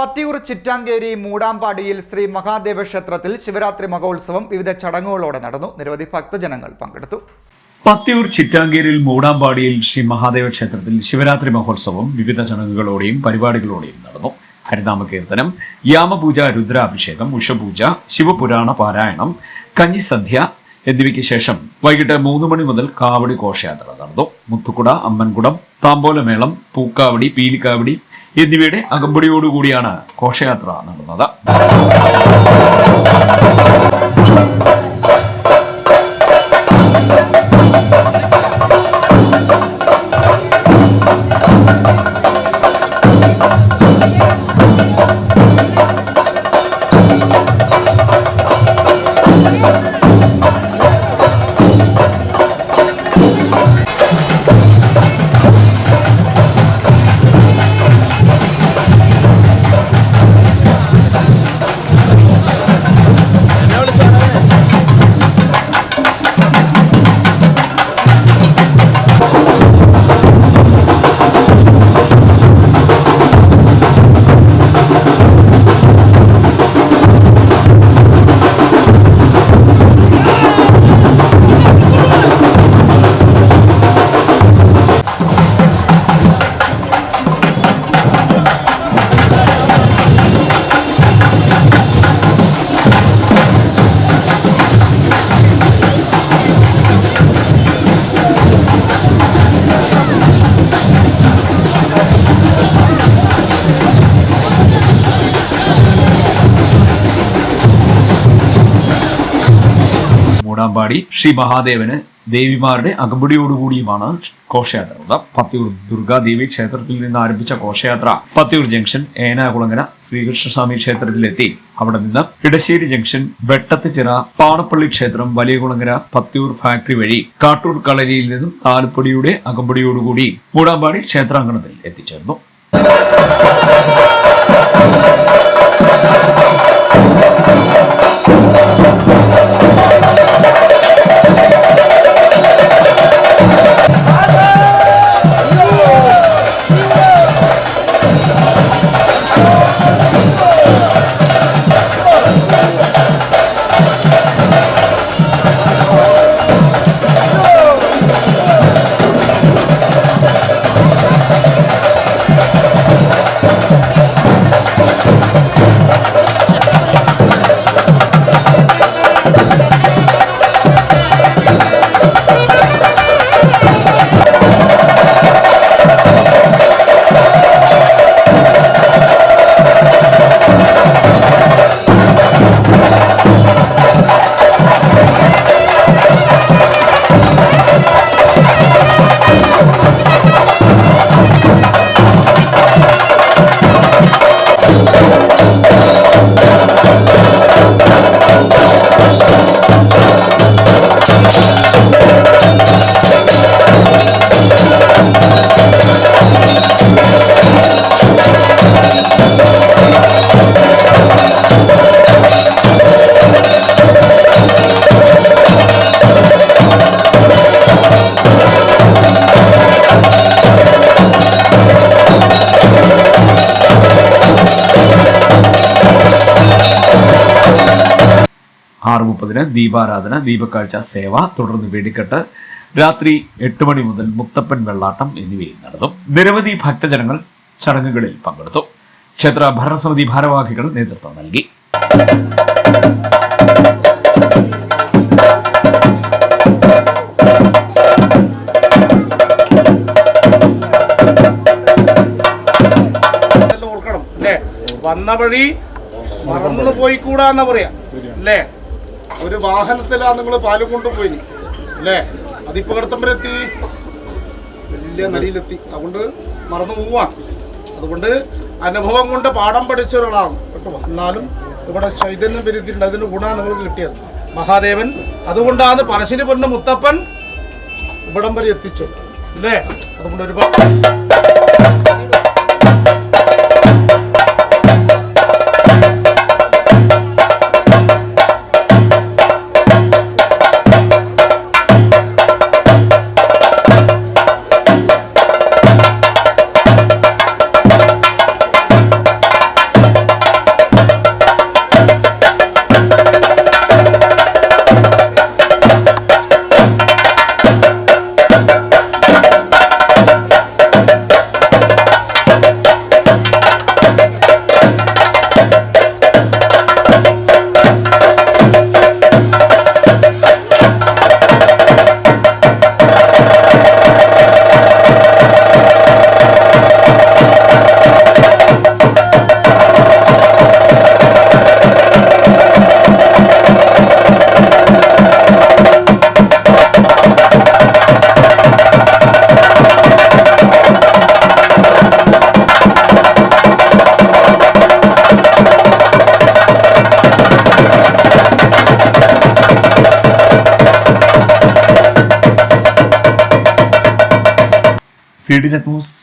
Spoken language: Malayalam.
പത്തിയൂർ ചിറ്റാങ്കേരി മൂടാമ്പാടിയിൽ ശ്രീ മഹാദേവ ക്ഷേത്രത്തിൽ ശിവരാത്രി മഹോത്സവം വിവിധ ചടങ്ങുകളോടെ നടന്നു. നിരവധി ഭക്തജനങ്ങൾ പങ്കെടുത്തു. പത്തിയൂർ ചിറ്റാങ്കേരിയിൽ മൂടാമ്പാടിയിൽ ശ്രീ മഹാദേവ ക്ഷേത്രത്തിൽ ശിവരാത്രി മഹോത്സവം വിവിധ ചടങ്ങുകളോടെയും പരിപാടികളോടെയും നടന്നു. ഹരിനാമ കീർത്തനം യാമപൂജ രുദ്രാഭിഷേകം ഉഷപൂജ ശിവപുരാണ പാരായണം കഞ്ഞിസദ്യ എന്നിവയ്ക്ക് ശേഷം വൈകിട്ട് മൂന്ന് മണി മുതൽ കാവടി ഘോഷയാത്ര നടന്നു. മുത്തുകുട അമ്മൻകുടം താമ്പോലമേളം പൂക്കാവടി പീലിക്കാവടി എന്നിവയുടെ അകമ്പടിയോടുകൂടിയാണ് ഘോഷയാത്ര നടന്നത്. മൂടാമ്പാടി ശ്രീ മഹാദേവന് ദേവിമാരുടെ അകമ്പടിയോടുകൂടിയുമാണ് ഘോഷയാത്ര. ഉള്ളത് പത്തിയൂർ ദുർഗാദേവി ക്ഷേത്രത്തിൽ നിന്ന് ആരംഭിച്ച ഘോഷയാത്ര പത്തിയൂർ ജംഗ്ഷൻ ഏനാകുളങ്ങര ശ്രീകൃഷ്ണസ്വാമി ക്ഷേത്രത്തിലെത്തി. അവിടെ നിന്ന് ഇടശ്ശേരി ജംഗ്ഷൻ വെട്ടത്തുചിറ പാണപ്പള്ളി ക്ഷേത്രം വലിയകുളങ്ങര പത്തിയൂർ ഫാക്ടറി വഴി കാട്ടൂർ കളരിയിൽ നിന്നും താലപ്പൊടിയുടെ അകമ്പടിയോടുകൂടി മൂടാമ്പാടി ക്ഷേത്രാങ്കണത്തിൽ എത്തിച്ചേർന്നു. ആറ് മുപ്പതിന് ദീപാരാധന ദീപക്കാഴ്ച സേവ തുടർന്ന് വെടിക്കെട്ട് രാത്രി എട്ട് മണി മുതൽ മുത്തപ്പൻ വെള്ളാട്ടം എന്നിവയും നടന്നു നിരവധി ഭക്തജനങ്ങൾ ചടങ്ങുകളിൽ പങ്കെടുത്തു. ക്ഷേത്ര ഭരണസമിതി ഭാരവാഹികൾ നേതൃത്വം നൽകി. വന്ന വഴി മറന്നു പോയിക്കൂടാന്ന് പറയാ അല്ലേ? ഒരു വാഹനത്തിലാ നിങ്ങൾ പാലും കൊണ്ടുപോയി അല്ലേ? അതിപ്പോ കിടത്തുമ്പോഴെത്തി വലിയ നിലയിലെത്തി അതുകൊണ്ട് മറന്നു പോവാ. അതുകൊണ്ട് അനുഭവം കൊണ്ട് പാഠം പഠിച്ച ഒരാളാണ് കേട്ടോ. എന്നാലും ഇവിടെ ചൈതന്യം വരുത്തിയിട്ടുണ്ട്. അതിന് ഗുണമാണ് നിങ്ങൾക്ക് കിട്ടിയത്. മഹാദേവൻ അതുകൊണ്ടാണ് പരശിനി പൊന്ന് മുത്തപ്പൻ ഇവിടം വരെ എത്തിച്ചത്. അല്ലേ? അതുകൊണ്ട് ഒരുപാട് സി ഡി ന്യൂസ്.